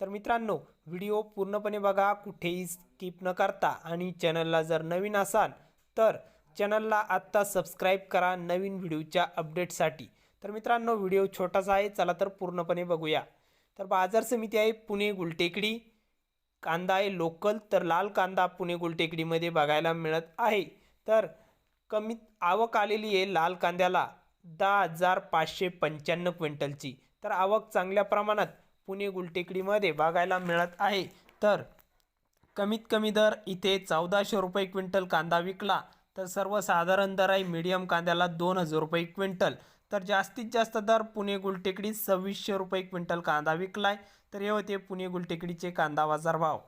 तर मित्रांनो व्हिडिओ पूर्णपणे बघा कुठेही स्किप न करता. आणि चॅनलला जर नवीन असाल तर चॅनलला आत्ता सबस्क्राईब करा नवीन व्हिडिओच्या अपडेटसाठी. तर मित्रांनो व्हिडिओ छोटासा आहे चला तर पूर्णपणे बघूया. तर बाजार समिती आहे पुणे गुलटेकडी. कांदा आहे लोकल तर लाल कांदा पुणे गुलटेकडीमध्ये बघायला मिळत आहे. तर कमीत आवक आलेली आहे लाल कांद्याला दहा हजार पाचशे पंच्याण्णव क्विंटलची. तर आवक चांगल्या प्रमाणात पुणे गुलटेकडीमध्ये बघायला मिळत आहे. तर कमीत कमी दर इथे चौदाशे रुपये क्विंटल कांदा विकला तर सर्वसाधारण दर आहे मीडियम कांद्याला दोन हजार रुपये क्विंटल. तर जास्तीत जास्त दर पुणे गुलटेकडीत सव्वीसशे रुपये क्विंटल कांदा विकलाय. तर हे होते पुणे गुलटेकडीचे कांदा बाजार भाव